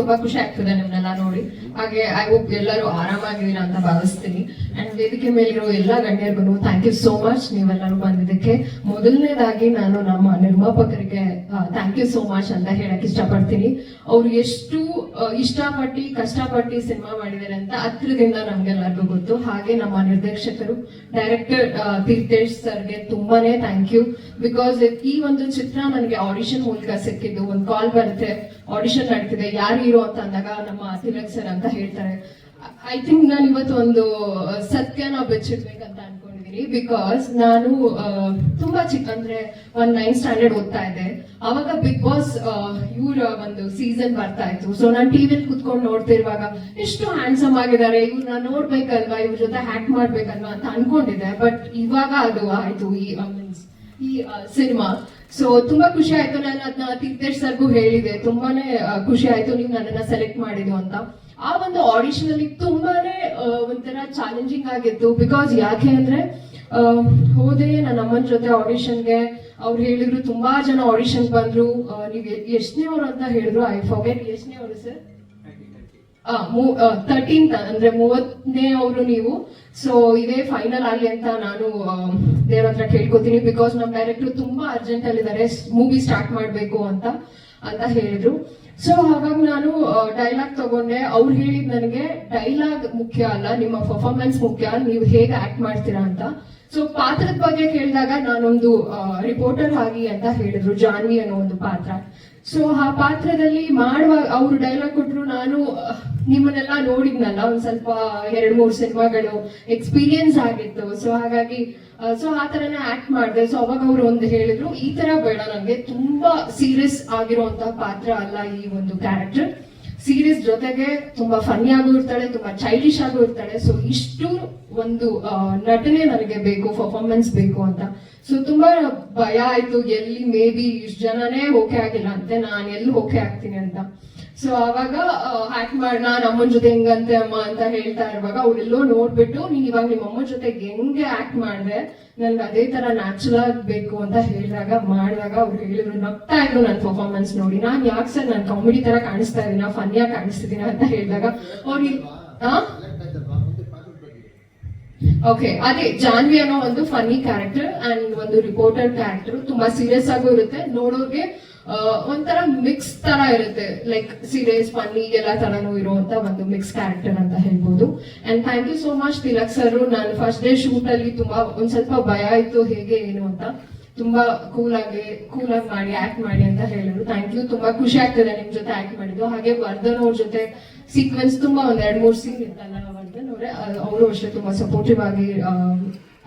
ತುಂಬಾ ಖುಷಿ ಆಗ್ತದೆ ನಿಮ್ನೆಲ್ಲ ನೋಡಿ. ಹಾಗೆ ಐ ಹೋಪ್ ಎಲ್ಲರೂ ಆರಾಮಾಗಿದ್ದೀರಾ ಅಂತ ಭಾವಿಸ್ತೀನಿ. ಅಂಡ್ ವೇದಿಕೆ ಮೇಲಿರೋ ಎಲ್ಲ ಗಣ್ಯರಿಗೂ ಥ್ಯಾಂಕ್ ಯು ಸೋ ಮಚ್ ನೀವೆಲ್ಲರೂ ಬಂದಿದ್ದಕ್ಕೆ. ಮೊದಲನೇದಾಗಿ ನಾನು ನಮ್ಮ ನಿರ್ಮಾಪಕರಿಗೆ ಥ್ಯಾಂಕ್ ಯು ಸೋ ಮಚ್ ಅಂತ ಹೇಳಕ್ ಇಷ್ಟಪಡ್ತೀನಿ. ಅವ್ರು ಎಷ್ಟು ಇಷ್ಟಪಟ್ಟು, ಕಷ್ಟಪಟ್ಟು ಸಿನಿಮಾ ಮಾಡಿದ್ದಾರೆ ಅಂತ ಹತ್ರದಿಂದ ನಮ್ಗೆಲ್ಲರಿಗೂ ಗೊತ್ತು. ಹಾಗೆ ನಮ್ಮ ನಿರ್ದೇಶಕರು ಡೈರೆಕ್ಟರ್ ತೀರ್ಥೇಶ್ ಸರ್ಗೆ ತುಂಬಾನೇ ಥ್ಯಾಂಕ್ ಯು ಬಿಕಾಸ್ ಈ ಒಂದು ಚಿತ್ರ ನನಗೆ ಆಡಿಷನ್ ಮೂಲಕ ಸಿಕ್ಕಿದ್ದು, ಒಂದು ಕಾಲ್ ಬರುತ್ತೆ. ಆಡಿಷನ್ ನಡೀತಿದೆ. ಯಾರು ಹೀರೋ ಅಂತ ಅಂದಾಗ ನಮ್ಮ ತಿಲಕ್ ಸರ್ ಅಂತ ಹೇಳ್ತಾರೆ. ಐ ಥಿಂಕ್ ನಾನು ಇವತ್ತು ಒಂದು ಸತ್ಯನ ಬೆಚ್ಚಿಡ್ಬೇಕಂತ ಅನ್ಕೊಂಡಿದೀನಿ ಬಿಕಾಸ್ ನಾನು ತುಂಬಾ ಚಿಕ್ಕ ಅಂದ್ರೆ ಒಂದ್ ನೈನ್ ಸ್ಟ್ಯಾಂಡರ್ಡ್ ಓದ್ತಾ ಇದ್ದೆ. ಅವಾಗ ಬಿಗ್ ಬಾಸ್ ಇವ್ರ ಒಂದು ಸೀಸನ್ ಬರ್ತಾ ಇತ್ತು. ಸೊ ನಾನು ಟಿವಿಲಿ ಕುತ್ಕೊಂಡು ನೋಡ್ತಿರುವಾಗ ಎಷ್ಟು ಹ್ಯಾಂಡ್ಸಮ್ ಆಗಿದ್ದಾರೆ. ಇವ್ರನ್ನ ನೋಡ್ಬೇಕಲ್ವಾ? ಇವ್ರ ಜೊತೆ ಹ್ಯಾಕ್ ಮಾಡ್ಬೇಕಲ್ವಾ ಅಂತ ಅನ್ಕೊಂಡಿದ್ದೆ. ಬಟ್ ಇವಾಗ ಅದು ಆಯ್ತು. ಈ ಮೀನ್ಸ್ ಈ ಸಿನಿಮಾ ಸೊ ತುಂಬಾ ಖುಷಿ ಆಯ್ತು ನಾನು ಅದನ್ನ ತೀರ್ಥೇಶ್ ಸರ್ಗೂ ಹೇಳಿದೆ. ತುಂಬಾನೇ ಖುಷಿ ಆಯ್ತು ನೀವು ನನ್ನನ್ನ ಸೆಲೆಕ್ಟ್ ಮಾಡಿದ್ದು ಅಂತ. ಆ ಒಂದು ಆಡಿಷನ್ ಅಲ್ಲಿ ತುಂಬಾನೇ ಒಂಥರ ಚಾಲೆಂಜಿಂಗ್ ಆಗಿತ್ತು. ಬಿಕಾಸ್ ಯಾಕೆ ಅಂದ್ರೆ ಹೋದೆ ನನ್ನ ಅಮ್ಮನ ಜೊತೆ ಆಡಿಷನ್ಗೆ ಅವ್ರು ಹೇಳಿದ್ರು, ತುಂಬಾ ಜನ ಆಡಿಷನ್ ಬಂದ್ರು. ನೀವ್ ಎಷ್ಟನೇ ಅವರು ಅಂತ ಹೇಳಿದ್ರು ಐ ಫಾರ್ಗೆಟ್ ಎಷ್ಟನೇ ಅವರು ಸರ್? ತರ್ಟೀನ್ತ್ ಅಂದ್ರೆ ಮೂವತ್ತನೇ ಅವರು ನೀವು. ಸೊ ಇದೇ ಫೈನಲ್ ಆಗಲಿ ಅಂತ ನಾನು ದೇವ್ರ ಹತ್ರ ಕೇಳ್ಕೊತೀನಿ. ಬಿಕಾಸ್ ನಮ್ಮ ಡೈರೆಕ್ಟರ್ ತುಂಬಾ ಅರ್ಜೆಂಟ್ ಅಲ್ಲಿ ಇದ್ದಾರೆ ಮೂವಿ ಸ್ಟಾರ್ಟ್ ಮಾಡಬೇಕು ಅಂತ ಅಂತ ಹೇಳಿದ್ರು. ಸೊ ಹಾಗಾಗಿ ನಾನು ಡೈಲಾಗ್ ತಗೊಂಡೆ. ಅವ್ರು ಹೇಳಿದ್ ನನಗೆ ಡೈಲಾಗ್ ಮುಖ್ಯ ಅಲ್ಲ, ನಿಮ್ಮ ಪರ್ಫಾರ್ಮೆನ್ಸ್ ಮುಖ್ಯ, ನೀವು ಹೇಗೆ ಆಕ್ಟ್ ಮಾಡ್ತೀರಾ ಅಂತ. ಸೊ ಪಾತ್ರದ ಬಗ್ಗೆ ಕೇಳಿದಾಗ ನಾನೊಂದು ರಿಪೋರ್ಟರ್ ಆಗಿ ಅಂತ ಹೇಳಿದ್ರು, ಜಾನ್ವಿ ಅನ್ನೋ ಒಂದು ಪಾತ್ರ. ಸೊ ಆ ಪಾತ್ರದಲ್ಲಿ ಮಾಡುವಾಗ, ಅವರು ಡೈಲಾಗ್ ಕೊಟ್ರು ನಾನು ನಿಮ್ಮನ್ನೆಲ್ಲ ನೋಡಿದ್ನಲ್ಲ ಒಂದ್ ಸ್ವಲ್ಪ ಎರಡ್, ಮೂರ್ ಸಿನಿಮಾಗಳು ಎಕ್ಸ್ಪೀರಿಯನ್ಸ್ ಆಗಿತ್ತು. ಸೊ ಹಾಗಾಗಿ ಸೊ ಆ ತರನೇ ಆಕ್ಟ್ ಮಾಡಿದೆ. ಸೊ ಅವಾಗ ಅವ್ರು ಒಂದು ಹೇಳಿದ್ರು, ಈ ತರ ಬೇಡ ನನಗೆ ತುಂಬಾ ಸೀರಿಯಸ್ ಆಗಿರುವಂತಹ ಪಾತ್ರ ಅಲ್ಲ ಈ ಒಂದು ಕ್ಯಾರೆಕ್ಟರ್ ಸೀರೀಸ್ ಜೊತೆಗೆ ತುಂಬಾ ಫನ್ನಿ ಆಗು ಇರ್ತಾಳೆ, ತುಂಬಾ ಚೈಲ್ಡಿಶ್ ಆಗೂ ಇರ್ತಾಳೆ. ಸೊ ಇಷ್ಟು ಒಂದು ನಟನೆ ನನಗೆ ಬೇಕು ಪರ್ಫಾರ್ಮೆನ್ಸ್ ಬೇಕು ಅಂತ. ಸೊ ತುಂಬಾ ಭಯ ಆಯ್ತು, ಎಲ್ಲಿ ಮೇ ಬಿ ಇಷ್ಟು ಜನನೇ ಓಕೆ ಆಗಿಲ್ಲ ಅಂತೆ, ನಾನು ಎಲ್ಲಿ ಓಕೆ ಆಗ್ತೀನಿ ಅಂತ. ಸೊ ಅವಾಗ ಹ್ಯಾಕ್ ಮಾಡಿ ನಾನು ಜೊತೆ ಹೆಂಗಂತೆ ಅಮ್ಮ ಅಂತ ಹೇಳ್ತಾ ಇರುವಾಗ ಅವರೆಲ್ಲೋ ನೋಡ್ಬಿಟ್ಟು, ನೀನ್ ಇವಾಗ ನಿಮ್ಮ ಅಮ್ಮನ ಜೊತೆ ಹೆಂಗೆ ಆಕ್ಟ್ ಮಾಡಿದೆ, ನನ್ಗೆ ಅದೇ ತರ ನ್ಯಾಚುರಲ್ ಬೇಕು ಅಂತ ಹೇಳಿದಾಗ, ಮಾಡಿದಾಗ ಅವ್ರು ಹೇಳಿದ್ರು, ನಗ್ತಾ ಇದ್ರು ನನ್ನ ಪರ್ಫಾರ್ಮೆನ್ಸ್ ನೋಡಿ. ನಾನ್ ಯಾಕೆ ಸರ್ ನಾನು ಕಾಮಿಡಿ ತರ ಕಾಣಿಸ್ತಾ ಇದೀನ ಫನ್ನಿಯಾಗಿ ಕಾಣಿಸ್ತಿದ್ದೀನ ಅಂತ ಹೇಳಿದಾಗ ಅವ್ರಿಗೆ ಓಕೆ ಅದೇ, ಜಾನ್ವಿ ಅನ್ನೋ ಒಂದು ಫನ್ನಿ ಕ್ಯಾರೆಕ್ಟರ್ ಅಂಡ್ ಒಂದು ರಿಪೋರ್ಟರ್ ಕ್ಯಾರೆಕ್ಟರ್ ತುಂಬಾ ಸೀರಿಯಸ್ ಆಗೂ ಇರುತ್ತೆ. ನೋಡೋರ್ಗೆ ಒಂಥರ ಮಿಕ್ಸ್ ತರ ಇರುತ್ತೆ. ಲೈಕ್ ಸೀರಿಯಸ್ ಫನ್ನಿ ಎಲ್ಲ ತರನು ಇರುವಂತ ಒಂದು ಮಿಕ್ಸ್ ಕ್ಯಾರೆಕ್ಟರ್ ಅಂತ ಹೇಳ್ಬೋದು. And thank you so much Tilak sir ನಾನು ಫಸ್ಟ್ ಡೇ ಶೂಟ್ ಅಲ್ಲಿ ತುಂಬಾ ಒಂದ್ ಸ್ವಲ್ಪ ಭಯ ಇತ್ತು ಹೇಗೆ, ಏನು ಅಂತ. ತುಂಬಾ ಕೂಲ್ ಆಗಿ ಕೂಲ್ ಆಗಿ ಮಾಡಿ ಆಕ್ಟ್ ಮಾಡಿ ಅಂತ ಹೇಳಿದ್ರು. ಥ್ಯಾಂಕ್ ಯು ತುಂಬಾ ಖುಷಿ ಆಗ್ತದೆ ನಿಮ್ ಜೊತೆ ಆಕ್ಟ್ ಮಾಡಿದ್ದು. ಹಾಗೆ ವರ್ಧನ್ ಅವ್ರ ಜೊತೆ ಸೀಕ್ವೆನ್ಸ್ ತುಂಬಾ ಒಂದ್ ಎರಡ್ ಮೂರ್ ಸೀನ್ ಇತ್ತಲ್ಲ ವರ್ಧನ್ ಅವರೇ ಅವರು ಅಷ್ಟೇ ತುಂಬಾ ಸಪೋರ್ಟಿವ್ ಆಗಿ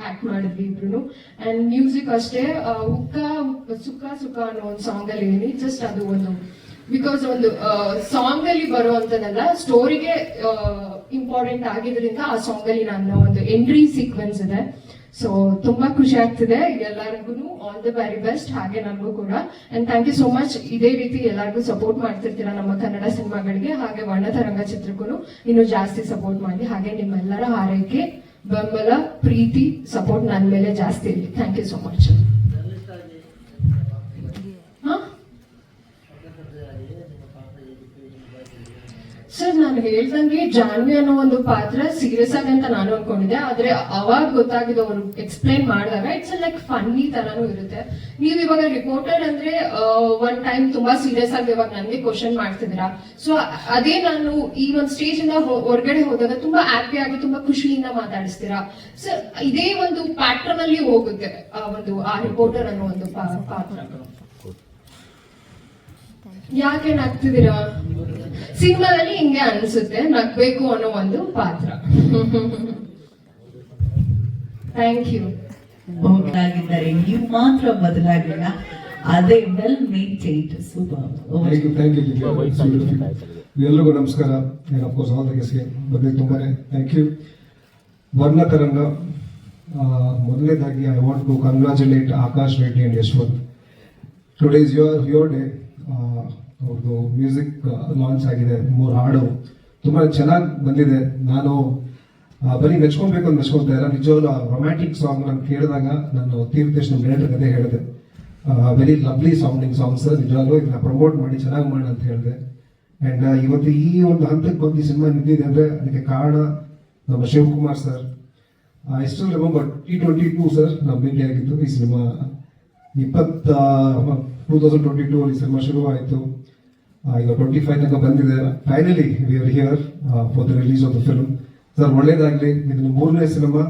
ಆಕ್ಟ್ ಮಾಡಿದ್ವಿ ಇಬ್ರು ಅಂಡ್ ಮ್ಯೂಸಿಕ್ ಅಷ್ಟೇ ಹುಕ್ಕ ಸುಖ ಸುಖ ಅನ್ನೋ ಒಂದು ಸಾಂಗ್ ಅಲ್ಲಿ ಇದೀನಿ ಜಸ್ಟ್ ಅದು ಒಂದು ಬಿಕಾಸ್ ಒಂದು ಸಾಂಗ್ ಅಲ್ಲಿ ಬರುವಂತದಲ್ಲ ಸ್ಟೋರಿಗೆ ಇಂಪಾರ್ಟೆಂಟ್ ಆಗಿದ್ರಿಂದ ಆ ಸಾಂಗ್ ಅಲ್ಲಿ ನನ್ನ ಒಂದು ಎಂಟ್ರಿ ಸೀಕ್ವೆನ್ಸ್ ಇದೆ. ಸೊ ತುಂಬಾ ಖುಷಿ ಆಗ್ತಿದೆ. ಎಲ್ಲರಿಗೂ ಆಲ್ ದ ವೆರಿ ಬೆಸ್ಟ್ ಹಾಗೆ ನನಗೂ ಕೂಡ. And thank you so much ಇದೇ ರೀತಿ ಎಲ್ಲರಿಗೂ ಸಪೋರ್ಟ್ ಮಾಡ್ತಿರ್ತೀರಾ ನಮ್ಮ ಕನ್ನಡ ಸಿನಿಮಾಗಳಿಗೆ, ಹಾಗೆ ವರ್ಣತರಂಗ ಚಿತ್ರಕ್ಕೂ ಇನ್ನು ಜಾಸ್ತಿ ಸಪೋರ್ಟ್ ಮಾಡಿ, ಹಾಗೆ ನಿಮ್ಮೆಲ್ಲರ ಹಾರೈಕೆ. ಬೆಂಬಲ ಪ್ರೀತಿ ಸಪೋರ್ಟ್ ನನ್ನ ಮೇಲೆ ಜಾಸ್ತಿ ಇರಲಿ. ಥ್ಯಾಂಕ್ ಯು ಸೋ ಮಚ್ ಹಾ ಸರ್, ನಾನು ಹೇಳ್ದಂಗೆ ಜಾನ್ವಿ ಅನ್ನೋ ಒಂದು ಪಾತ್ರ ಸೀರಿಯಸ್ ಆಗಿ ಅಂತ ನಾನು ಅನ್ಕೊಂಡಿದ್ದೆ. ಆದ್ರೆ ಅವಾಗ ಗೊತ್ತಾಗಿದ್ದು ಅವರು ಎಕ್ಸ್ಪ್ಲೈನ್ ಮಾಡಿದಾಗ ಇಟ್ಸ್ ಲೈಕ್ ಫನ್ನಿ ತರಾನು ಇರುತ್ತೆ. ನೀವು ಇವಾಗ ರಿಪೋರ್ಟರ್ ಅಂದ್ರೆ ಒನ್ ಟೈಮ್ ತುಂಬಾ ಸೀರಿಯಸ್ ಆಗಿ ಇವಾಗ ನನಗೆ ಕ್ವಶನ್ ಮಾಡ್ತಿದ್ದೀರಾ? ಸೊ ಅದೇ ನಾನು ಈ ಒಂದು ಸ್ಟೇಜ್ ಇಂದ ಹೊರಗಡೆ ಹೋದಾಗ ತುಂಬಾ ಹ್ಯಾಪಿ ಆಗಿ, ತುಂಬಾ ಖುಷಿಯಿಂದ ಮಾತಾಡಿಸ್ತೀರಾ? ಸೊ ಇದೇ ಒಂದು ಪ್ಯಾಟ್ರನ್ ಅಲ್ಲಿ ಹೋಗುತ್ತೆ, ಆ ಒಂದು, ಆ ರಿಪೋರ್ಟರ್ ಅನ್ನೋ ಒಂದು ಪಾತ್ರ. ಯಾಕೆ ನಗ್ತಿದ್ದೀರಾ? ಸಿನಿಮಾದಲ್ಲಿ ಹಿಂಗೆ ಅನ್ಸುತ್ತೆ ನಗ್ಬೇಕು ಅನ್ನೋ ಒಂದು ಪಾತ್ರ. ಥ್ಯಾಂಕ್ ಯು ಆಗಿದ್ದಾರೆ ನೀವು ಮಾತ್ರ ಬದಲಾಗಿಲ್ಲ. ಅದೇ well made change super thank you thank you ಎಲ್ಲರಿಗೂ ನಮಸ್ಕಾರ. And of course all the ಗೆಸ್ಟ್ಗೆ ಬಗ್ಗೆ ತುಂಬಾ ಥ್ಯಾಂಕ್ ಯು ವರ್ಣ ತರಂಗ ಆ, ಮೊದಲನೇದಾಗಿ I want to congratulate Akash Reddy and Yashwant today is your your day ಅವ್ರದ್ದು ಮ್ಯೂಸಿಕ್ ಲಾಂಚ್ ಆಗಿದೆ ಮೂರು ಹಾಡು ತುಂಬ ಚೆನ್ನಾಗಿ ಬಂದಿದೆ. ನಾನು ಬರೀ ಮೆಚ್ಕೊಬೇಕು ಅಂತ ಮೆಚ್ಕೊಳ್ತಾ ಇಲ್ಲ. ನಿಜವಾಗ್ಲೂ ರೊಮ್ಯಾಂಟಿಕ್ ಸಾಂಗ್ ನಾನು ಕೇಳಿದಾಗ ನಾನು ತೀರ್ಥೇಶ್ ನಮ್ಮ ಡೈರೆಕ್ಟರ್ ಕತೆ ಹೇಳಿದೆ. ವೆರಿ ಲವ್ಲಿ ಸೌಂಡಿಂಗ್ ಸಾಂಗ್ಸ್ ನಿಜವಾಗ್ಲೂ ಇದನ್ನ ಪ್ರಮೋಟ್ ಮಾಡಿ ಚೆನ್ನಾಗಿ ಮಾಡಿ ಅಂತ ಹೇಳಿದೆ. ಅಂಡ್ ಇವತ್ತು ಈ ಒಂದು ಹಂತಕ್ಕೆ ಬಂದು ಸಿನಿಮಾ ನಿಂತಿದೆ ಅಂದ್ರೆ ಅದಕ್ಕೆ ಕಾರಣ ನಮ್ಮ Shivakumar sir still remember T twenty two sir ನಾವು ಭೇಟಿ ಆಗಿತ್ತು ಈ ಸಿನಿಮಾ. ಇಪ್ಪತ್ತ ಟೂ ತೌಸಂಡ್ ಟ್ವೆಂಟಿ ಟೂ ಅಲ್ಲಿ ಸಿನಿಮಾ ಶುರುವಾಯಿತು. ಈಗ ಟ್ವೆಂಟಿ ಫೈವ್ ತನಕ ಬಂದಿದೆ. Finally we are here for the release of the film sir ಒಳ್ಳೇದಾಗಲಿ. ಇದು ಮೂರನೇ ಸಿನಿಮಾ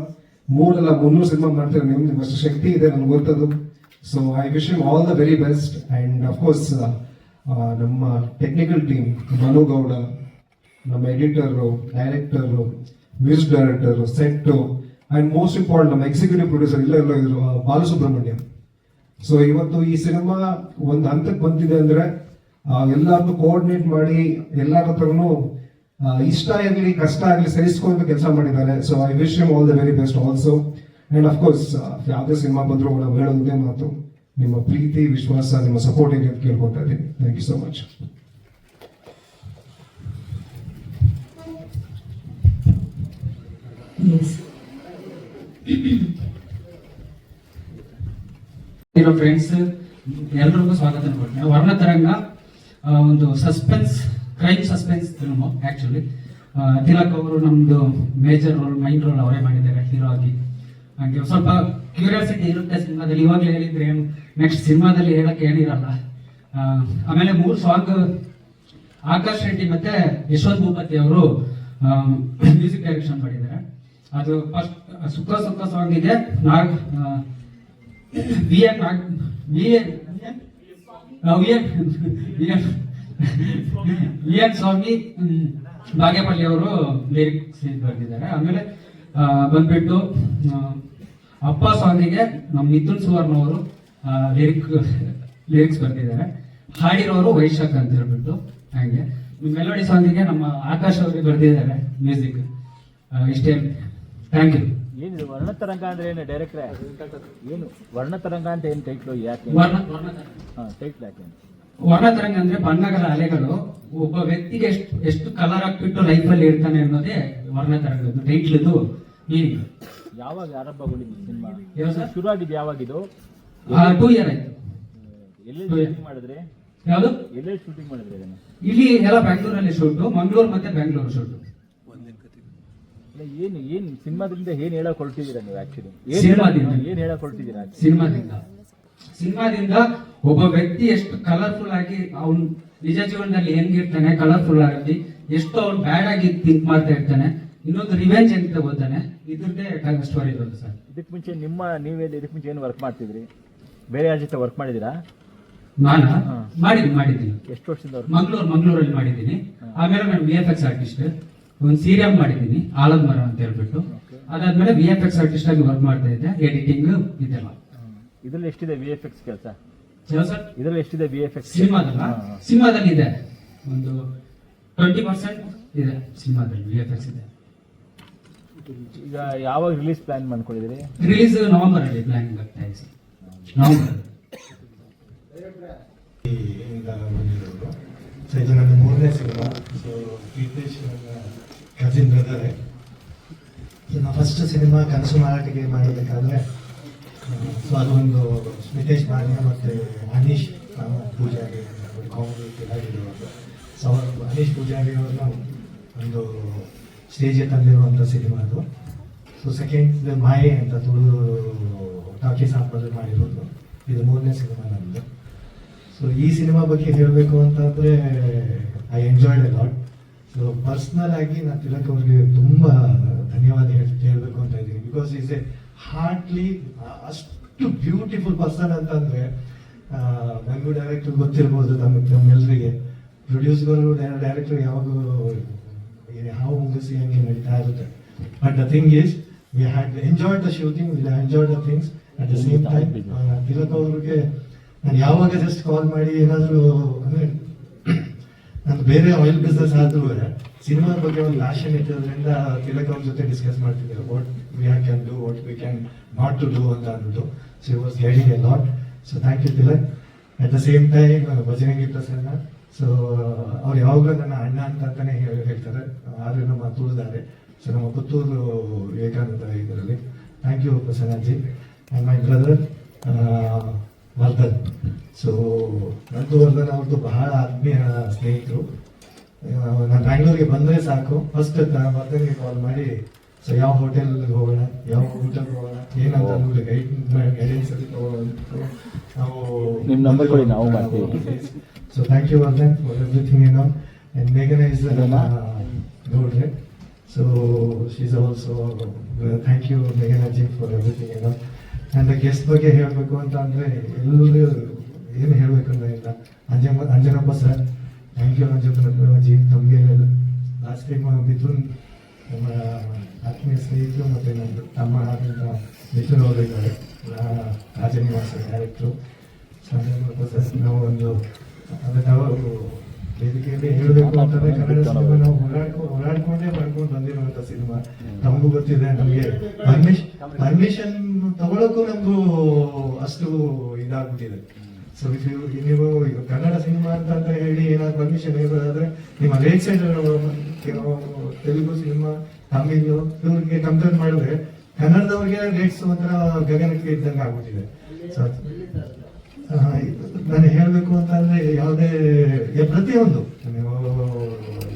ಮೂರಲ್ಲ ಮುನ್ನೂರು ಸಿನಿಮಾ ಮಾಡ್ತಾರೆ ನೀವು? ನಿಮ್ಮಷ್ಟು ಶಕ್ತಿ ಇದೆ ನನಗೆ ಗೊತ್ತದು. So I wish you all the very best and of course ನಮ್ಮ ಟೆಕ್ನಿಕಲ್ ಟೀಮ್ ಮನು ಗೌಡ ನಮ್ಮ editor director music director set and most important ನಮ್ಮ ಎಕ್ಸಿಕ್ಯೂಟಿವ್ ಪ್ರೊಡ್ಯೂಸರ್ ಇಲ್ಲ ಎಲ್ಲ ಇದ್ರು ಬಾಲಸುಬ್ರಹ್ಮಣ್ಯಂ. ಸೊ ಇವತ್ತು ಈ ಸಿನಿಮಾ ಒಂದು ಹಂತಕ್ಕೆ ಬಂದಿದೆ ಅಂದ್ರೆ ಎಲ್ಲರನ್ನು ಕೋಆರ್ಡಿನೇಟ್ ಮಾಡಿ ಎಲ್ಲರ ಹತ್ರನು ಇಷ್ಟ ಆಗಲಿ ಕಷ್ಟ ಆಗಲಿ ಸಹಿಸ್ಕೊಂಡು ಕೆಲಸ ಮಾಡಿದ್ದಾರೆ. So I wish you all the very best also and of course ಯಾವುದೇ ಸಿನಿಮಾ ಬಂದರೂ ನಾವು ಹೇಳೋದೇ ಮಾತು. ನಿಮ್ಮ ಪ್ರೀತಿ ವಿಶ್ವಾಸ ನಿಮ್ಮ ಸಪೋರ್ಟ್ ಇದೆ ಅಂತ ಕೇಳ್ಕೊತಾ ಇದ್ದೀನಿ. Thank you so much friends ಎಲ್ರಿಗೂ ಸ್ವಾಗತ. ಕೊಡ್ತೀನಿ ವರ್ಣ ತರಂಗ. ಒಂದು suspense crime suspense film actually Tilak ಅವರು ನಮ್ಮದು ಮೇಜರ್ ರೋಲ್ ಮೈನ್ ರೋಲ್ ಅವರೇ ಮಾಡಿದ್ದಾರೆ ಹೀರೋ ಆಗಿ. ಹಾಗೆ ಸ್ವಲ್ಪ ಕ್ಯೂರಿಯಾಸಿಟಿ ಇರುತ್ತೆ ಸಿನಿಮಾದಲ್ಲಿ. ಇವಾಗಲೇ ಹೇಳಿದ್ರೆ ಏನು ನೆಕ್ಸ್ಟ್ ಸಿನಿಮಾದಲ್ಲಿ ಹೇಳಕ್ಕೆ ಏನಿರಲ್ಲ. ಆಮೇಲೆ ಮೂರು ಸಾಂಗ್ ಆಕಾಶ್ ರೆಡ್ಡಿ ಮತ್ತೆ ಯಶವಂತ್ ಭೂಪತಿ ಅವರು ಮ್ಯೂಸಿಕ್ ಡೈರೆಕ್ಷನ್ ಮಾಡಿದ್ದಾರೆ. ಅದು ಫಸ್ಟ್ ಸುಖ ಸುಖ ಸಾಂಗಿಗೆ Nag B V N Nag V N V N Swamy Bagepalli ಅವರು ಲಿರಿಕ್ಸ್ ಬರೆದಿದ್ದಾರೆ. ಆಮೇಲೆ ಬಂದ್ಬಿಟ್ಟು ಅಪ್ಪ ಸ್ವಾಮಿಗೆ ನಮ್ಮ ಮಿಥುನ್ ಸುವರ್ಣ ಅವರು ಲಿರಿಕ್, ಲಿರಿಕ್ಸ್ ಬರೆದಿದ್ದಾರೆ. ಹಾಡಿರೋರು ವೈಶಾಖ ಅಂತ ಹೇಳ್ಬಿಟ್ಟು ಹಾಗೆ. ಮೆಲೋಡಿ ಸಾಂಗಿಗೆ ನಮ್ಮ ಆಕಾಶ್ ಅವರಿಗೆ ಬರೆದಿದ್ದಾರೆ ಮ್ಯೂಸಿಕ್. ಇಷ್ಟೇ ಥ್ಯಾಂಕ್ ಯು ಏನಿದು ವರ್ಣತರಂಗ ಅಂದ್ರೆ ಏನು ಡೈರೆಕ್ಟ್ರೆ ಏನು? ವರ್ಣತರಂಗ ಅಂತ ಏನು ಟೈಟ್ಲು ಯಾಕೆ? ಹಾ ಟೈಟ್ಲ್ ಯಾಕೆ? ವರ್ಣತರಂಗ ಅಂದ್ರೆ ಬಣ್ಣಗಳ ಅಲೆಗಳು ಒಬ್ಬ ವ್ಯಕ್ತಿಗೆ ಎಷ್ಟು ಎಷ್ಟು ಕಲರ್ ಹಾಕ್ಬಿಟ್ಟು ಲೈಫಲ್ಲಿ ಇರ್ತಾನೆ ಅನ್ನೋದೇ ವರ್ಣತರಂಗದ್ದು ಟೈಟ್ಲದು ಮೀನಿಂಗ್ ಯಾವಾಗ ಆರಂಭಗೊಂಡಿದ್ದು ಸಿನಿಮಾ? ಶುರು ಆಗಿದ್ದು ಯಾವಾಗಿದು? ಟೂ ಇಯರ್ ಆಯ್ತು. ಎಲ್ಲಿ. ಶೂಟಿಂಗ್ ಮಾಡಿದ್ರಿ? ಯಾವುದು? ಎಲ್ಲೆಲ್ಲಿ ಶೂಟಿಂಗ್ ಮಾಡಿದ್ರೆ ಇಲ್ಲಿ ಎಲ್ಲ ಬೆಂಗಳೂರಲ್ಲಿ ಶೂಟು ಮಂಗಳೂರು ಮತ್ತೆ ಬೆಂಗಳೂರು ಶೂಟು. ಏನು ಏನು ಸಿನಿಮಾದಿಂದ ಏನ್ ಹೇಳಕ್ ಹೊರಟಿದ್ದೀರಾ ನೀವು ಆಕ್ಚುಲಿ ಸಿನಿಮಾದಿಂದ? ಏನ್ ಹೇಳಕ್ ಹೊರಟಿದ್ದೀರಾ ಸಿನಿಮಾದಿಂದ. ಸಿನಿಮಾದಿಂದ ಒಬ್ಬ ವ್ಯಕ್ತಿ ಎಷ್ಟು ಕಲರ್ಫುಲ್ ಆಗಿ ಅವನು ನಿಜ ಜೀವನದಲ್ಲಿ ಹೆಂಗಿರ್ತಾನೆ ಕಲರ್ಫುಲ್ ಆಗಿ ಎಷ್ಟು ಅವ್ನು ಬ್ಯಾಡ್ ಆಗಿ ಥಿಂಕ್ ಮಾಡ್ತಾ ಇರ್ತಾನೆ ಇನ್ನೊಂದು ರಿವೆಂಜ್ ಅಂತ ತಗೋತಾನೆ ಇದ್ರದ್ದೇ ಸ್ಟೋರಿ ಇರೋದು ಸರ್. ಇದಕ್ ಮುಂಚೆ ನಿಮ್ಮ ನೀವೇ ಇದಕ್ ಮುಂಚೆ ಏನು ವರ್ಕ್ ಮಾಡ್ತಿದ್ರಿ? ಬೇರೆ ಯಾರ ಜೊತೆ ವರ್ಕ್ ಮಾಡಿದಿರಾ ನಾನು. ಮಾಡಿದ್ದೀನಿ ಮಾಡಿದ್ದೀನಿ. ಎಷ್ಟು ವರ್ಷದಿಂದ ಮಂಗಳೂರು ಮಂಗಳೂರಲ್ಲಿ ಮಾಡಿದ್ದೀನಿ. ಆಮೇಲೆ ನಾನು ವಿ ಎಫ್ ಎಕ್ಸ್ ಆರ್ಟಿಸ್ಟ್ ಒಂದು ಸೀರಿಯಲ್ ಮಾಡಿದ್ದೀನಿ ಆಲದ ಮರ ಅಂತ ಹೇಳ್ಬಿಟ್ಟು. ಅದಾದ್ಮೇಲೆ ವಿ ಎಫ್ ಎಕ್ಸ್ ಆರ್ಟಿಸ್ಟ್ ಆಗಿ ವರ್ಕ್ ಮಾಡ್ತಾ ಇದ್ದೆ ಎಡಿಟಿಂಗ್ ಇದೆಲ್ಲ. ಇದ್ರಲ್ಲಿ ಎಷ್ಟಿದೆ ವಿ ಎಫ್ ಎಕ್ಸ್ ಕೆಲಸ? ಇದ್ರಲ್ಲಿ ಎಷ್ಟಿದೆ ವಿ ಎಫ್ ಎಕ್ಸ್ ಸಿನಿಮಾದಲ್ಲ? ಸಿನಿಮಾದಲ್ಲಿ ಇದೆ. ಒಂದು ಟ್ವೆಂಟಿ ಪರ್ಸೆಂಟ್ ಇದೆ ಸಿನಿಮಾದಲ್ಲಿ ವಿ ಎಫ್ ಎಕ್ಸ್ ಇದೆ. ಈಗ ಯಾವಾಗ ರಿಲೀಸ್ ಪ್ಲಾನ್ ಮಾಡ್ಕೊಂಡಿದ್ದೀರಿ? ರಿಲೀಸ್ ನವೆಂಬರ್ ಅಲ್ಲಿ ಪ್ಲಾನ್ ಆಗ್ತಾ ಇದೆ. ನವೆಂಬರ್ ಸೊ ಇದು ನನ್ನ ಮೂರನೇ ಸಿನಿಮಾ ಸೊ ಪ್ರೀತೇಶ್ ನನ್ನ ಬ್ರದರ್ ಬ್ರದರೇ ಸೊ ನಾನು ಫಸ್ಟ್ ಸಿನಿಮಾ ಕನಸು ಮಾರಾಟಕ್ಕೆ ಮಾಡಬೇಕಾದ್ರೆ ಸೊ ಅದೊಂದು ಸ್ಮಿತೇಶ್ ಮಾನ್ಯ ಮತ್ತು ಅನೀಶ್ ಪೂಜಾರಿ ಕಾಮಿಡಿ ಸೊ ಅವರು ಅನೀಶ್ ಪೂಜಾರಿ ಅವರು ಒಂದು ಸ್ಟೇಜಿಗೆ ತಂದಿರುವಂಥ ಸಿನಿಮಾ ಅದು ಸೊ ಸೆಕೆಂಡ್ ಮಾಯೆ ಅಂತ ತುಳು ಟಾಕೀಸ್ ಹಾಕೋದು ಮಾಡಿರೋದು ಇದು ಮೂರನೇ ಸಿನಿಮಾ ನಮ್ಮದು ಸೊ ಈ ಸಿನಿಮಾ ಬಗ್ಗೆ ಹೇಳಬೇಕು ಅಂತಂದರೆ I enjoyed a lot so personal ಆಗಿ ನಾನು ತಿಲಕ್ ಅವ್ರಿಗೆ ತುಂಬ ಧನ್ಯವಾದ ಹೇಳ್ ಹೇಳಬೇಕು ಅಂತ ಇದ್ದೀನಿ. ಬಿಕಾಸ್ ಈಸ್ ಎ ಹಾರ್ಟ್ಲಿ ಅಷ್ಟು ಬ್ಯೂಟಿಫುಲ್ ಪರ್ಸನ್ ಅಂತಂದರೆ ನನಗೂ ಡೈರೆಕ್ಟರ್ ಗೊತ್ತಿರ್ಬೋದು ನಮ್ಮ ನಮ್ಮೆಲ್ಲರಿಗೆ ಪ್ರೊಡ್ಯೂಸರ್ಗಳು ಡೈರೆಕ್ಟರ್ ಯಾವಾಗಲೂ ಹಾವು ಮುಗಿಸಿ ಹಂಗೆ ನಡೀತಾ ಇರುತ್ತೆ. But the thing is we had enjoyed the shooting we enjoyed the things at the same time Tilak ಅವ್ರಿಗೆ ನಾನು ಯಾವಾಗ ಜಸ್ಟ್ ಕಾಲ್ ಮಾಡಿ ಏನಾದರೂ ಅಂದರೆ ನಾನು ಬೇರೆ ಆಯಿಲ್ ಬಿಸ್ನೆಸ್ ಆದರೂ ಸಿನಿಮಾ ಬಗ್ಗೆ ಒಂದು ಲಾಶನ್ ಇಟ್ಟಿರೋದ್ರಿಂದ ತಿಲಕ್ ಅವ್ರ ಜೊತೆ ಡಿಸ್ಕಸ್ ಮಾಡ್ತಿದ್ದೆ. What we can do what we can not to do ಅಂತ ಅಂದ್ಬಿಟ್ಟು. So was guiding a lot so thank you Tilak. At the same time Bajrangi Prasanna so ಅವ್ರು ಯಾವಾಗಲೂ ನನ್ನ ಅಣ್ಣ ಅಂತ ಅಂತಾನೆ ಹೇಳ್ತಾರೆ. ಆದರೆ ನಮ್ಮ ತೂರಿದ್ದಾರೆ ಸೊ ನಮ್ಮ ಪುತ್ತೂರು ವಿವೇಕಾನಂದ ಇದರಲ್ಲಿ. Thank you Prasannaji and my brother Vardhan. So ನಂದು ವರ್ಧನ್ ಅವ್ರದ್ದು ಬಹಳ ಆತ್ಮೀಯ ಸ್ನೇಹಿತರು. ನಾನು ಬ್ಯಾಂಗ್ಳೂರಿಗೆ ಬಂದ್ರೆ ಸಾಕು. ಫಸ್ಟ್ ವರ್ಧನ್ಗೆ ಕಾಲ್ ಮಾಡಿ ಸೊ ಯಾವ ಹೋಟೆಲ್ ಹೋಗೋಣ? ಯಾವ ಊಟಕ್ಕೆ ಹೋಗೋಣ? ಏನಂತ ನಮಗೆ ಗೈಡ್ ಗೈಡೆನ್ಸ್ ನಾವು ನಿಮ್ಮ ನಂಬರ್ ಕೊಡಿ, ನಾವು ಮಾಡ್ತೀವಿ. So thank you Vardhan for everything ಏನೋ ಅಂಡ್ ಮೇಘನ ಇಸ್ ಗೌಡ್ರೆ so she's also thank you Meghanaji for everything ಏನೋ ಅಂಡ್ ಗೆಸ್ಟ್ ಬಗ್ಗೆ ಹೇಳಬೇಕು ಅಂತ ಅಂದರೆ, ಎಲ್ಲರೂ ಏನು ಹೇಳಬೇಕಂದ್ರೆ ಇಲ್ಲ. Anjana, Anjanappa sir thank you Anjanappa ಅಜ್ಜಿ, ತಮಗೆ ಲಾಸ್ಟ್ ಟೈಮ್ ಮಿಥುನ್ ನಮ್ಮ ಆತ್ಮೀಯ ಸ್ನೇಹಿತರು ಮತ್ತು ನನ್ನ ತಮ್ಮ ಆದಂಥ ಮಿಥುನ್ ಅವರು ಇದ್ದಾರೆ. ರಾಜನಿವಾಸ ಡೈರೆಕ್ಟ್ರು ಅಂಜನಪ್ಪ ಸರ್ ನಾವು ಒಂದು ಅದಕ್ಕೆ ನಾವು ವೇದಿಕೆಯಲ್ಲಿ ಹೇಳಬೇಕು ಅಂತಂದ್ರೆ ಕನ್ನಡ ಸಿನಿಮಾ ನಾವು ಹೋರಾಡ್ಕೊ ಹೋರಾಡ್ಕೊಂಡೇ ಮಾಡ್ಕೊಂಡು ಬಂದಿರುವಂತ ಸಿನಿಮಾ. ನಮಗೂ ಗೊತ್ತಿದೆ ನಮಗೆ. ಪರ್ಮಿಷ್ ಪರ್ಮಿಷನ್ ತಗೊಳಕ್ಕೂ ನಮಗೂ ಅಷ್ಟು ಇದಾಗ್ಬಿಟ್ಟಿದೆ. ಸೊ ಇಫ್ ಯು ನೀವು ಈಗ ಕನ್ನಡ ಸಿನಿಮಾ ಅಂತ ಅಂತ ಹೇಳಿ ಏನಾದ್ರು ಪರ್ಮಿಷನ್ ಹೇಳೋದಾದ್ರೆ ನಿಮ್ಮ rate side Telugu cinema Tamil ಇವ್ರಿಗೆ ಕಂಪೇರ್ ಮಾಡಿದ್ರೆ ಕನ್ನಡದವ್ರಿಗೆ ರೇಟ್ಸ್ ಒಂಥರ ಗಗನಕ್ಕೆ ಇದ್ದಂಗೆ ಆಗ್ಬಿಟ್ಟಿದೆ. ಸೊ ನಾನು ಹೇಳಬೇಕು ಅಂತಂದ್ರೆ ಯಾವುದೇ ಪ್ರತಿಯೊಂದು. ನೀವು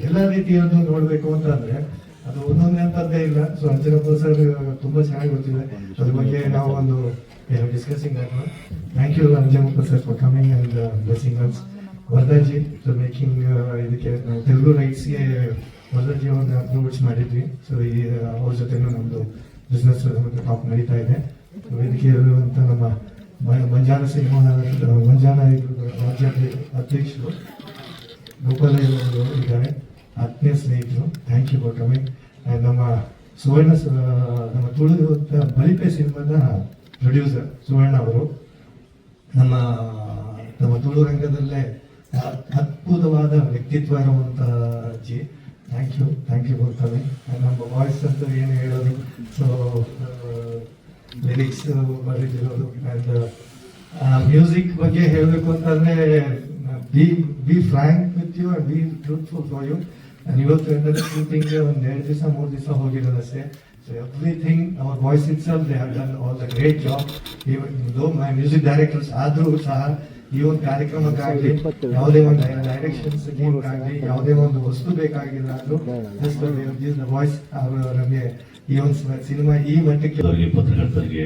ಎಲ್ಲ ನೋಡಬೇಕು ನೋಡ್ಬೇಕು ಅಂತಂದ್ರೆ ಅದು ಒಂದೊಂದೇ ಅಂತದ್ದೇ ಇಲ್ಲ. ಸೊ, ಅಂಜನಪ್ಪ ಸರ್, ತುಂಬಾ ಚೆನ್ನಾಗಿ ಗೊತ್ತಿದೆ. ಅದ್ರ ಬಗ್ಗೆ ನಾವು ಒಂದು discussing thank you Anjanappa sir for coming and blessing us Vardhaji so making ಇದಕ್ಕೆ ತೆಲುಗು ರೈಟ್ಸ್ಗೆ ವರ್ಧಾಜಿ ಒಂದು ಅಪ್ರೋಚ್ ಮಾಡಿದ್ವಿ. ಸೊ ಈ, ಅವ್ರ ಜೊತೆನೂ ನಮ್ದು ಬಿಸ್ನೆಸ್ ಟಾಪ್ ನಡೀತಾ ಇದೆ. ಸೊ ಇದಕ್ಕೆ ಇರುವಂತ ನಮ್ಮ ಮಂಜಾನ ಸಿನಿಮಾ ಮಂಜಾನ ರಾಜ್ಯ ಅಧ್ಯಕ್ಷರು ಗೋಪಾಲ ಇದ್ದಾರೆ. ಆತ್ಮೀಯ ಸ್ನೇಹಿತರು ಥ್ಯಾಂಕ್ ಯು ಫಾರ್ ನಮ್ಮ ಸುವರ್ಣ ನಮ್ಮ ತುಳು ಬಲಿಪೆ ಸಿನಿಮಾದ ಪ್ರೊಡ್ಯೂಸರ್ ಸುವರ್ಣ ಅವರು, ನಮ್ಮ ನಮ್ಮ ತುಳು ರಂಗದಲ್ಲೇ ಅದ್ಭುತವಾದ ವ್ಯಕ್ತಿತ್ವ ಇರುವಂತ ಅಜ್ಜಿ thank you thank you for ನಮ್ಮ ವಾಯ್ಸ್ ಅಂತ ಏನು ಹೇಳೋದು? ಸೊ ಲಿರಿಕ್ಸ್ ಬರೆದಿರೋದು ಅಂಡ್ ಮ್ಯೂಸಿಕ್ ಬಗ್ಗೆ ಹೇಳಬೇಕು ಅಂತಂದ್ರೆ be be frank with you be truthful for you and ಇವತ್ತು ಏನಂದ್ರೆ ಶೂಟಿಂಗ್ ಒಂದ್ ಎರಡು ದಿವಸ, ಮೂರು ದಿವಸ ಹೋಗಿರೋದಷ್ಟೇ so everything our voice itself they have done all the great job though my music directors ಆದರೂ ಸಹ ಈ ಒಂದು ಕಾರ್ಯಕ್ರಮಕ್ಕಾಗಲಿ ಯಾವುದೇ ಒಂದು ಡೈರೆಕ್ಷನ್ಸ್ ಆಗಲಿ ಯಾವುದೇ ಒಂದು ವಸ್ತು ಬೇಕಾಗಿಲ್ಲ ಅಂದ್ರೂ ಜಸ್ಟ್ ವಾಯ್ಸ್ ನಮಗೆ ಈ ಒಂದು ಸಿನಿಮಾ ಈ ಮಟ್ಟಕ್ಕೆ ಪತ್ರಕರ್ತರಿಗೆ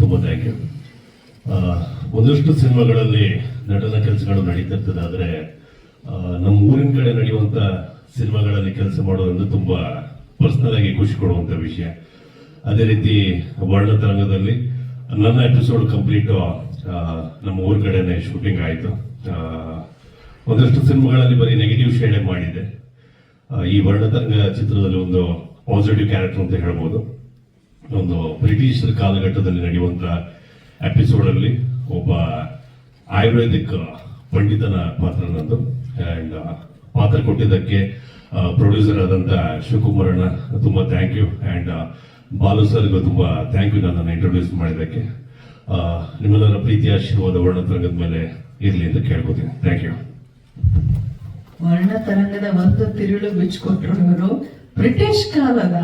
ತುಂಬ ಥ್ಯಾಂಕ್ ಯು ಒಂದಷ್ಟು ಸಿನಿಮಾಗಳಲ್ಲಿ ನಟನ ಕೆಲಸಗಳು ನಡೀತಿರ್ತದಾದ್ರೆ ನಮ್ಮ ಊರಿನ ಕಡೆ ನಡೆಯುವಂಥ ಸಿನಿಮಾಗಳಲ್ಲಿ ಕೆಲಸ ಮಾಡೋದ್ರಿಂದ ತುಂಬ ಪರ್ಸನಲ್ ಆಗಿ ಖುಷಿ ಕೊಡುವಂಥ ವಿಷಯ. ಅದೇ ರೀತಿ ವರ್ಣತರಂಗದಲ್ಲಿ ನನ್ನ ಎಪಿಸೋಡ್ ಕಂಪ್ಲೀಟ್ ನಮ್ಮ ಊರ ಕಡೆನೇ ಶೂಟಿಂಗ್ ಆಯಿತು. ಒಂದಷ್ಟು ಸಿನಿಮಾಗಳಲ್ಲಿ ಬರೀ ನೆಗೆಟಿವ್ ಶೇಡೇ ಮಾಡಿದೆ ಈ ವರ್ಣತರಂಗ ಚಿತ್ರದಲ್ಲಿ ಒಂದು ಪಾಸಿಟಿವ್ ಕ್ಯಾರೆಕ್ಟರ್ ಅಂತ ಹೇಳ್ಬೋದು. ಒಂದು ಬ್ರಿಟಿಷರ ಕಾಲಘಟ್ಟದಲ್ಲಿ ನಡೆಯುವಂತ ಎಪಿಸೋಡ್ ಅಲ್ಲಿ ಒಬ್ಬ ಆಯುರ್ವೇದಿಕ್ ಪಂಡಿತನ ಪಾತ್ರ ನಂದು. ಅಂಡ್ ಪಾತ್ರ ಕೊಟ್ಟಿದ್ದಕ್ಕೆ ಪ್ರೊಡ್ಯೂಸರ್ ಆದಂತ ಶಿವಕುಮಾರಣ್ಣ, ತುಂಬಾ ಥ್ಯಾಂಕ್ ಯು ಅಂಡ್ ಬಾಲು ಸರ್ಗೂ ತುಂಬಾ ಥ್ಯಾಂಕ್ ಯು ನನ್ನನ್ನು ಇಂಟ್ರೊಡ್ಯೂಸ್ ಮಾಡಿದ್ದಕ್ಕೆ. ನಿಮ್ಮೆಲ್ಲರ ಪ್ರೀತಿ ಆಶೀರ್ವಾದ ವರ್ಣತರಂಗದ ಮೇಲೆ ಇರಲಿ ಅಂತ ಕೇಳ್ಕೊತೀನಿ. ಥ್ಯಾಂಕ್ ಯು ವರ್ಣ ತರಂಗದ ಒಂದು ತಿರುಳು ಬಿಚ್ಕೊಟ್ರು ಬ್ರಿಟಿಷ್ ಕಾಲದ.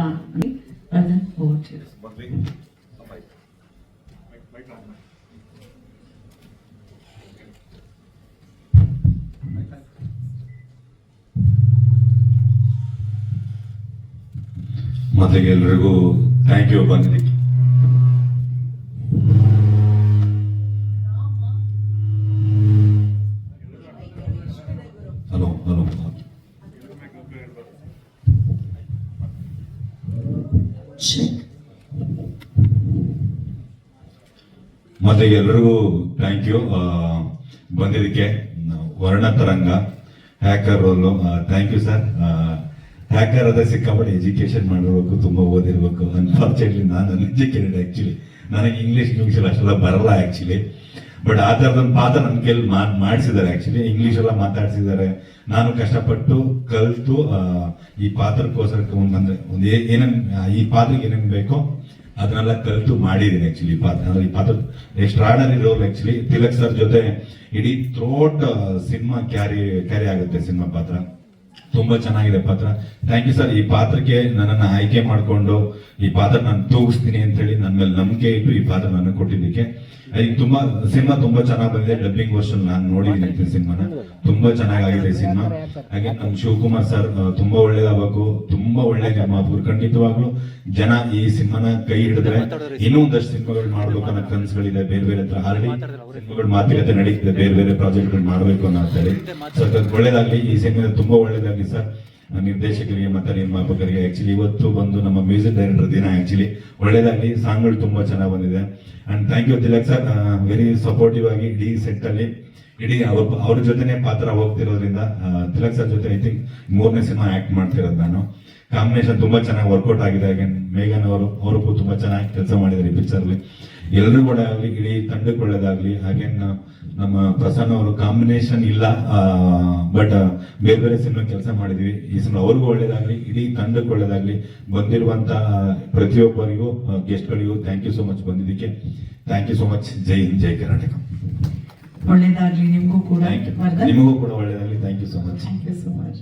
ಮೊದಲಿಗೆ ಎಲ್ರಿಗೂ ಥ್ಯಾಂಕ್ ಯು ಬಂದಿದ್ದಕ್ಕೆ ಮೊದಲಿಗೆ ಎಲ್ರಿಗೂ ಥ್ಯಾಂಕ್ ಯು ಬಂದಿದ್ದಕ್ಕೆ Varna Taranga hacker role thank you sir hacker ಅದ ಸಿಕ್ಕಾಪಟ್ಟೆ ಎಜುಕೇಶನ್ ಮಾಡಿರ್ಬೇಕು, ತುಂಬಾ ಓದಿರ್ಬೇಕು. ಅನ್ಫಾರ್ಚುನೇಟ್ಲಿ ನಾನು ಅನ್ಎಜುಕೇಟೆಡ್ ಆ್ಯಕ್ಚುಲಿ ನನಗೆ ಇಂಗ್ಲೀಷ್ ಇಂಗ್ಲಿಷ್ ಅಷ್ಟೆಲ್ಲ ಬರಲ್ಲ ಆಕ್ಚುಲಿ ಬಟ್ ಆ ಥರದೊಂದು ಪಾತ್ರ ನನ್ನ ಕೈಲಿ ಮಾಡಿಸಿದ್ದಾರೆ ಆಕ್ಚುಲಿ ಇಂಗ್ಲಿಷ್ ಎಲ್ಲ ಮಾತಾಡ್ಸಿದ್ದಾರೆ. ನಾನು ಕಷ್ಟಪಟ್ಟು ಕಲಿತು ಈ ಪಾತ್ರಕ್ಕೋಸ್ಕರ ಒಂದ್ ಒಂದೇ ಏನೇನ್ ಈ ಪಾತ್ರಕ್ಕೆ ಏನೇನ್ ಬೇಕೋ ಅದನ್ನೆಲ್ಲ ಕಲಿತು ಮಾಡಿದ್ದೀನಿ ಆ್ಯಕ್ಚುಲಿ ಪಾತ್ರ ಅಂದರೆ ಈ ಪಾತ್ರ ಎಕ್ಸ್ಟ್ರಾಡರ್ ಇರೋರು ಆ್ಯಕ್ಚುಲಿ ತಿಲಕ್ ಸರ್ ಜೊತೆ ಇಡೀ ಥ್ರೋಟ್ ಸಿನಿಮಾ ಕ್ಯಾರಿ ಕ್ಯಾರಿ ಆಗುತ್ತೆ ಸಿನಿಮಾ ಪಾತ್ರ. ತುಂಬಾ ಚೆನ್ನಾಗಿದೆ ಪಾತ್ರ. ಥ್ಯಾಂಕ್ ಯು ಸರ್ ಈ ಪಾತ್ರಕ್ಕೆ ನನ್ನನ್ನು ಆಯ್ಕೆ ಮಾಡಿಕೊಂಡು ಈ ಪಾತ್ರ ನಾನು ತೂಗಿಸ್ತೀನಿ ಅಂತ ಹೇಳಿ ನನ್ನ ಮೇಲೆ ನಂಬಿಕೆ ಇಟ್ಟು ಈ ಪಾತ್ರ ಕೊಟ್ಟಿದ್ದಕ್ಕೆ. ಅದಕ್ಕೆ ತುಂಬಾ, ಸಿನಿಮಾ ತುಂಬಾ ಚೆನ್ನಾಗಿ ಬಂದಿದೆ. ಡಬ್ಬಿಂಗ್ ವರ್ಷನ್ ನಾನು ನೋಡಿದ್ದೀನಿ ಸಿನಿಮಾನ. ತುಂಬಾ ಚೆನ್ನಾಗಾಗಿದೆ ಸಿನಿಮಾ. ಹಾಗೆ ನಮ್ಮ ಶಿವಕುಮಾರ್ ಸರ್ ತುಂಬಾ ಒಳ್ಳೇದಾಗಬೇಕು. ತುಂಬಾ ಒಳ್ಳೆ ನಿರ್ಮಾಪಕರು. ಖಂಡಿತವಾಗ್ಲೂ ಜನ ಈ ಸಿನಿಮಾನ ಕೈ ಹಿಡಿದ್ರೆ ಇನ್ನೂ ಒಂದಷ್ಟು ಸಿನಿಮಾಗಳು ಮಾಡ್ಬೇಕು ಅನ್ನೋ ಕನಸುಗಳಿದೆ. ಬೇರೆ ಬೇರೆ ಹತ್ರ ಹಾರಡಿ ಸಿನಿಮಾಗಳು ಮಾತುಕತೆ ನಡೀತಿದೆ. ಬೇರೆ ಬೇರೆ ಪ್ರಾಜೆಕ್ಟ್ಗಳು ಮಾಡಬೇಕು ಅನ್ನೋ ಹೇಳಿ ಸೊ ಅದಕ್ಕೆ ಒಳ್ಳೇದಾಗ್ಲಿ. ಈ ಸಿನಿಮಾ ತುಂಬಾ ಒಳ್ಳೇದಾಗ್ಲಿ ಸರ್. ನಿರ್ದೇಶಕರಿಗೆ ಮತ್ತು ನಿರ್ಮಾಪಕರಿಗೆ ಆ್ಯಕ್ಚುಲಿ ಇವತ್ತು ಬಂದು ನಮ್ಮ ಮ್ಯೂಸಿಕ್ ಡೈರೆಕ್ಟರ್ ದಿನ ಆ್ಯಕ್ಚುಲಿ ಒಳ್ಳೇದಾಗ್ಲಿ, ಸಾಂಗ್ಗಳು ತುಂಬಾ ಚೆನ್ನಾಗಿ ಬಂದಿದೆ. And thank you Tilak sir very supportive ಆಗಿ ಇಡೀ ಸೆಟ್ ಅಲ್ಲಿ, ಇಡೀ ಅವ್ರ ಅವ್ರ ಜೊತೆನೆ ಪಾತ್ರ ಹೋಗ್ತಿರೋದ್ರಿಂದ ತಿಲಕ್ ಸರ್ ಜೊತೆ ಐ ಥಿಂಕ್ ಮೂರನೇ ಸಿನಿಮಾ ಆಕ್ಟ್ ಮಾಡ್ತಿರೋದು ನಾನು. ಕಾಂಬಿನೇಷನ್ ತುಂಬಾ ಚೆನ್ನಾಗಿ ವರ್ಕೌಟ್ ಆಗಿದೆ. ಹಾಗೆ ಮೇಘನ್ ಅವರು ಅವ್ರಿಗೂ ತುಂಬಾ ಚೆನ್ನಾಗಿ ಕೆಲಸ ಮಾಡಿದ್ದಾರೆ ಈ ಪಿಕ್ಚರ್ ಅಲ್ಲಿ. ಎಲ್ಲರೂ ಕೂಡ ಆಗಲಿ, ಇಡೀ ತಂಡಕ್ಕೆ ಒಳ್ಳೇದಾಗ್ಲಿ. ಹಾಗೆ ನ- ನಮ್ಮ ಪ್ರಸನ್ನ ಅವರು ಕಾಂಬಿನೇಷನ್ ಇಲ್ಲ ಬಟ್ ಬೇರೆ ಬೇರೆ ಸಿನಿಮಾ ಕೆಲಸ ಮಾಡಿದೀವಿ. ಈ ಸಿನಿಮಾ ಅವ್ರಿಗೂ ಒಳ್ಳೇದಾಗ್ಲಿ ಇಡೀ ತಂಡಕ್ಕೆ ಒಳ್ಳೇದಾಗ್ಲಿ. ಬಂದಿರುವಂತ ಪ್ರತಿಯೊಬ್ಬರಿಗೂ ಗೆಸ್ಟ್ಗಳಿಗೂ ಥ್ಯಾಂಕ್ ಯು ಸೋ ಮಚ್ ಬಂದಿದ್ದಕ್ಕೆ. Thank you so much Jai Hind Jai Karnataka. ಒಳ್ಳೇದಾಗ್ಲಿ ನಿಮಗೂ ಕೂಡ. ನಿಮಗೂ ಕೂಡ ಒಳ್ಳೇದಾಗ್ಲಿ. Thank you so much thank you so much